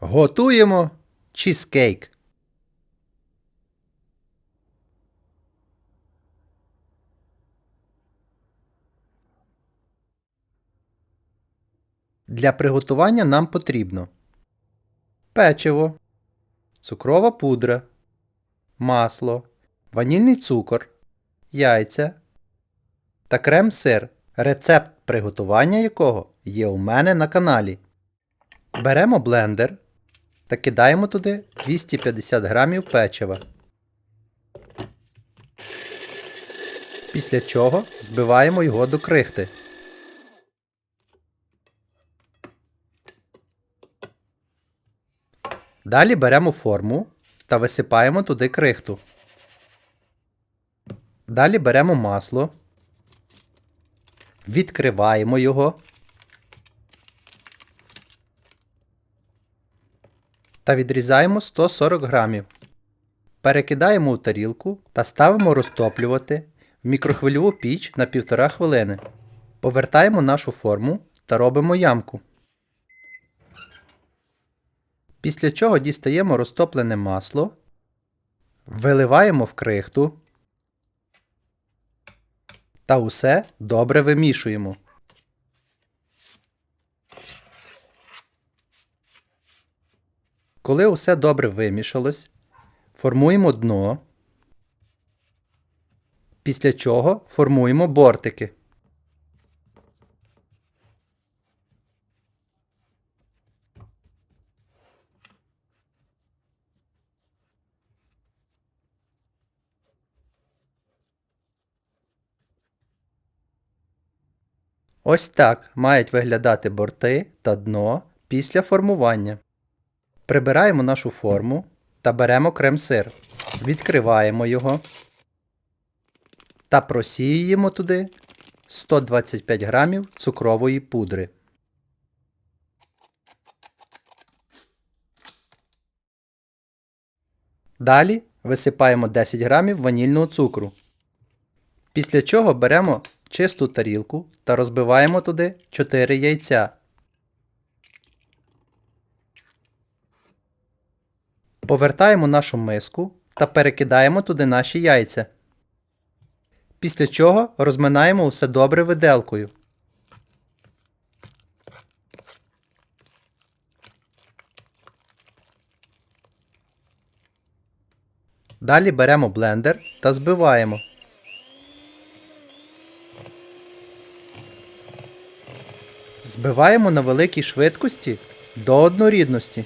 Готуємо чізкейк. Для приготування нам потрібно печиво, цукрова пудра, масло, ванільний цукор, яйця та крем-сир, рецепт приготування якого є у мене на каналі. Беремо блендер та кидаємо туди 250 грамів печива. Після чого збиваємо його до крихти. Далі беремо форму та висипаємо туди крихту. Далі беремо масло, відкриваємо його та відрізаємо 140 грамів. Перекидаємо у тарілку та ставимо розтоплювати в мікрохвильову піч на 1,5 хвилини. Повертаємо нашу форму та робимо ямку. Після чого дістаємо розтоплене масло, виливаємо в крихту та усе добре вимішуємо. Коли усе добре вимішалось, формуємо дно, після чого формуємо бортики. Ось так мають виглядати борти та дно після формування. Прибираємо нашу форму та беремо крем-сир. Відкриваємо його та просіюємо туди 125 грамів цукрової пудри. Далі висипаємо 10 грамів ванільного цукру. Після чого беремо чисту тарілку та розбиваємо туди 4 яйця. Повертаємо нашу миску та перекидаємо туди наші яйця. Після чого розминаємо усе добре виделкою. Далі беремо блендер та збиваємо. Збиваємо на великій швидкості до однорідності.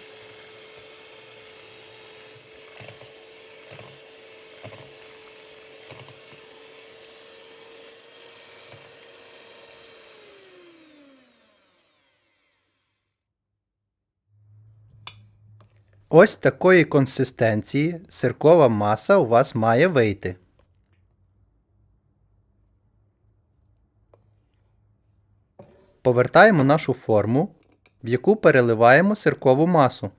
Ось такої консистенції сиркова маса у вас має вийти. Повертаємо нашу форму, в яку переливаємо сиркову масу.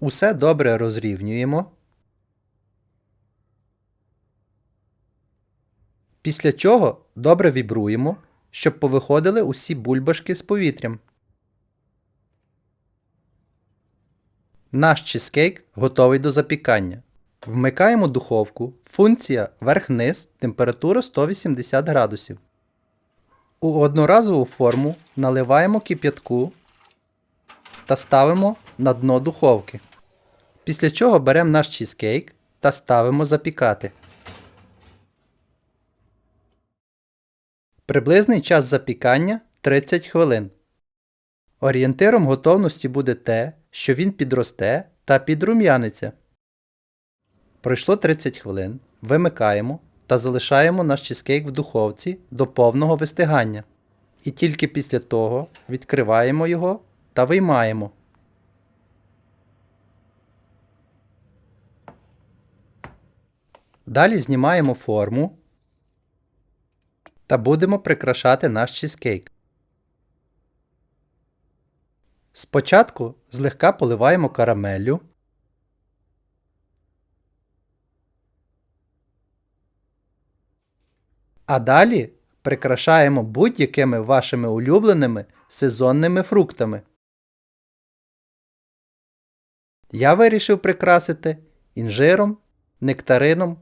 Усе добре розрівнюємо. Після чого добре вібруємо, щоб повиходили усі бульбашки з повітрям. Наш чизкейк готовий до запікання. Вмикаємо духовку. Функція верх-низ, температура 180 градусів. У одноразову форму наливаємо кип'ятку та ставимо на дно духовки. Після чого беремо наш чизкейк та ставимо запікати. Приблизний час запікання 30 хвилин. Орієнтиром готовності буде те, що він підросте та підрум'яниться. Пройшло 30 хвилин. Вимикаємо та залишаємо наш чизкейк в духовці до повного вистигання. І тільки після того відкриваємо його та виймаємо. Далі знімаємо форму та будемо прикрашати наш чизкейк. Спочатку злегка поливаємо карамеллю. А далі прикрашаємо будь-якими вашими улюбленими сезонними фруктами. Я вирішив прикрасити інжиром, нектарином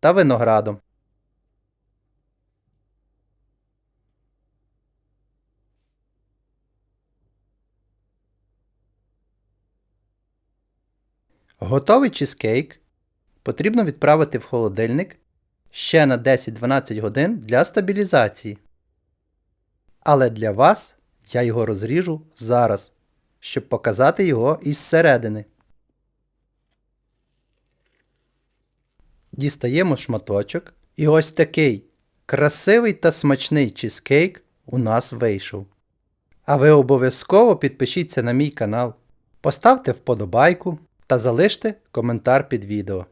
та виноградом. Готовий чизкейк потрібно відправити в холодильник ще на 10-12 годин для стабілізації. Але для вас я його розріжу зараз, щоб показати його із середини. Дістаємо шматочок, і ось такий красивий та смачний чизкейк у нас вийшов. А ви обов'язково підпишіться на мій канал, поставте вподобайку та залиште коментар під відео.